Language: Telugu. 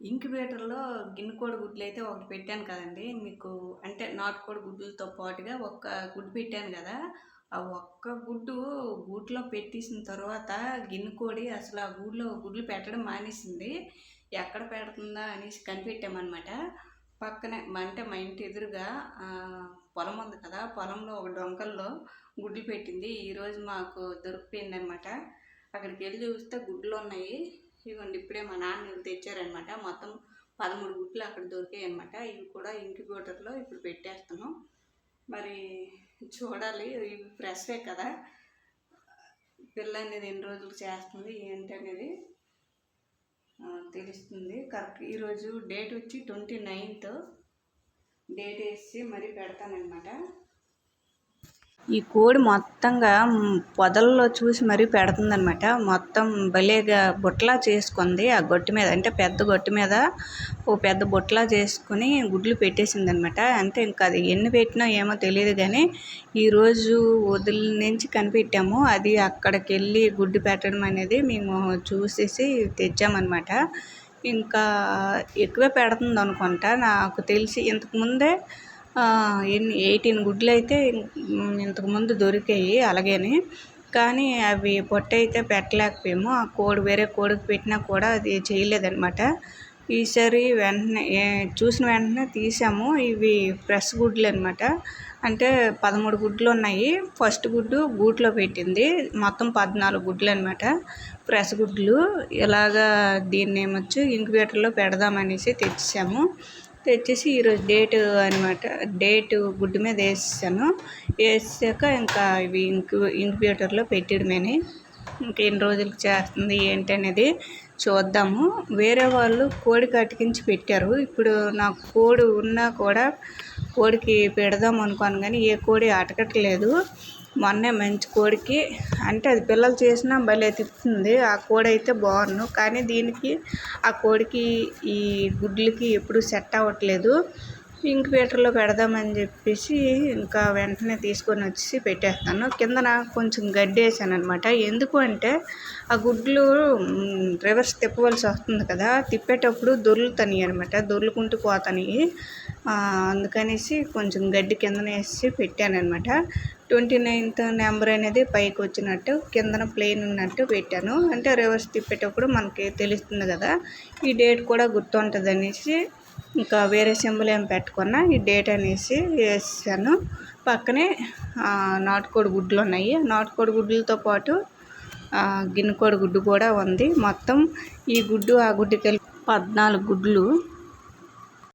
ఇంక్యుబేటర్‌లో గిన్నెకోడి గుడ్లు అయితే ఒకటి పెట్టాను కదండీ! మీకు అంటే నాటుకోడి గుడ్లతో పాటుగా ఒక్క గుడ్డు పెట్టాను కదా ఆ ఒక్క గుడ్డు గూట్లో పెట్టేసిన తర్వాత గిన్నెకోడి అసలు ఆ గూడులో గుడ్లు పెట్టడం మానేసింది. ఎక్కడ పెడుతుందా అనేసి కనిపెట్టామనమాట. పక్కనే అంటే మా ఇంటి ఎదురుగా పొలం ఉంది కదా! పొలంలో ఒక డొంకల్లో గుడ్లు పెట్టింది. ఈరోజు మాకు దొరికిపోయిందనమాట. అక్కడికెళ్ళి చూస్తే గుడ్లు ఉన్నాయి ఇదిగోండి ఇప్పుడే మా నాన్న తెచ్చారనమాట. మొత్తం 13 గుడ్లు అక్కడ దొరికాయి అనమాట ఇవి కూడా ఇంక్యుబేటర్‌లో ఇప్పుడు పెట్టేస్తున్నాం. మరి చూడాలి ఇవి ఫ్రెష్‌వే కదా! పిల్ల అనేది ఎన్ని రోజులకు చేస్తుంది ఏంటనేది అనేది తెలుస్తుంది. కరెక్ట్ ఈరోజు డేట్ వచ్చి 29థ్ డేట్ వేసి మరీ పెడతాననమాట. ఈ కోడి మొత్తంగా పొదల్లో చూసి మరీ పెడుతుందనమాట. మొత్తం భలేగా బుట్టలా చేసుకుంది. ఆ గొట్టు మీద అంటే పెద్ద గొట్టు మీద ఓ పెద్ద బుట్టలా చేసుకుని గుడ్లు పెట్టేసిందనమాట. అంటే ఇంకా అది ఎన్ని పెట్టినా ఏమో తెలియదు కానీ ఈరోజు వదిలి నుంచి కనిపెట్టాము. అది అక్కడికి వెళ్ళి గుడ్డు పెట్టడం అనేది మేము చూసేసి తెచ్చామనమాట. ఇంకా ఎక్కువే పెడుతుందనుకుంటా. నాకు తెలిసి ఇంతకుముందే ఎన్ని ఎయిటీన్ గుడ్లు అయితే ఇంతకుముందు దొరికాయి అలాగని. కానీ అవి పొట్ట అయితే పెట్టలేకపోయాము. ఆ కోడి వేరే కోడికి పెట్టినా కూడా అది చేయలేదనమాట. ఈసారి వెంటనే చూసిన వెంటనే తీసాము. ఇవి ఫ్రెష్ గుడ్లనమాట. అంటే పదమూడు గుడ్లు ఉన్నాయి ఫస్ట్ గుడ్డు గూట్లో పెట్టింది. మొత్తం పద్నాలుగు గుడ్లు అనమాట ఫ్రెష్ గుడ్లు. ఇలాగా దీన్నేమొచ్చు ఇంక్యుబేటర్‌లో పెడదామనేసి తెచ్చేసాము. వచ్చేసి ఈరోజు డేటు అనమాట. డేటు గుడ్డు మీద వేసేసాను వేసాక ఇంకా ఇవి ఇంక్యు ఇంక్యుబేటర్‌లో పెట్టేయడమేని. ఇంకెన్ని రోజులకు చేస్తుంది ఏంటి అనేది చూద్దాము. వేరే వాళ్ళు కోడికి అతికించి పెట్టారు. ఇప్పుడు నాకు కోడి ఉన్నా కూడా కోడికి పెడదాం అనుకోను కానీ ఏ కోడి అటకట్లేదు. మొన్నే మంచి కోడికి అంటే అది పిల్లలు చేసినా భలే తిప్పుతుంది. ఆ కోడి అయితే బావున్ను. కానీ దీనికి ఆ కోడికి ఈ గుడ్లకి ఎప్పుడు సెట్ అవ్వట్లేదు. ఇంక్యుబేటర్‌లో పెడదామని చెప్పేసి ఇంకా వెంటనే తీసుకొని వచ్చేసి పెట్టేస్తాను. కిందన కొంచెం గడ్డి వేసాను ఎందుకు అంటే ఆ గుడ్లు రివర్స్ తిప్పవలసి వస్తుంది కదా! తిప్పేటప్పుడు దొర్లుతన్నాయనమాట. దొర్లుకుంటూ పోతాయి అందుకనేసి కొంచెం గడ్డి కిందన వేసి పెట్టానమాట ట్వంటీ నైన్త్ నెంబర్ అనేది పైకి వచ్చినట్టు కిందన ప్లెయిన్ ఉన్నట్టు పెట్టాను. అంటే రివర్స్ తిప్పేటప్పుడు మనకి తెలుస్తుంది కదా ఈ డేట్ కూడా గుర్తుంటదనేసి ఇంకా వేరే సింబల్ ఏం పెట్టుకున్నా ఈ డేట్ అనేసి వేసాను పక్కనే నాటుకోడి గుడ్లు ఉన్నాయి నాటుకోడి గుడ్లతో పాటు గిన్నెకోడి గుడ్డు కూడా ఉంది. మొత్తం ఈ గుడ్డు, ఆ గుడ్డు కలిపి 14 గుడ్లు